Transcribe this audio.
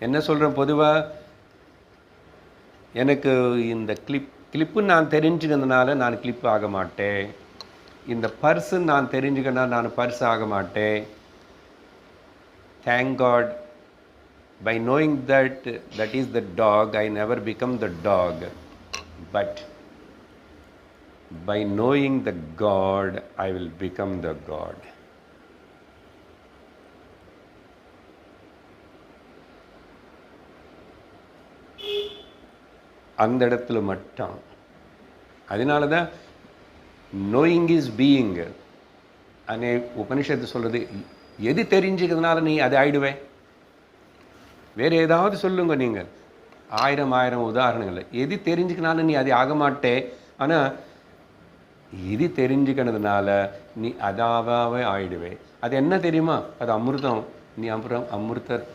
என்ன சொல்கிறேன் பொதுவாக எனக்கு இந்த கிளிப் கிளிப்பு நான் தெரிஞ்சுக்கிறதுனால நான் கிளிப் ஆக மாட்டேன். இந்த பர்ஸு நான் தெரிஞ்சுக்கணும் நான் பர்ஸ் ஆக மாட்டேன். Thank god by knowing that that is the dog I never become the dog but by knowing the god I will become the god அந்த இடத்துல மட்டும். அதனால தான் நோயிங் இஸ் பீயிங் அனே உபனிஷத்து சொல்கிறது எது தெரிஞ்சுக்கிறதுனால நீ அது ஆயிடுவேன் வேறு ஏதாவது சொல்லுங்க நீங்கள் ஆயிரம் ஆயிரம் உதாரணங்கள். எது தெரிஞ்சுக்கினாலும் நீ அது ஆக மாட்டே? ஆனால் இது தெரிஞ்சுக்கிறதுனால நீ அதாவே ஆயிடுவே? அது என்ன தெரியுமா? அது அமிர்தம். நீ அப்புறம் அமிர்த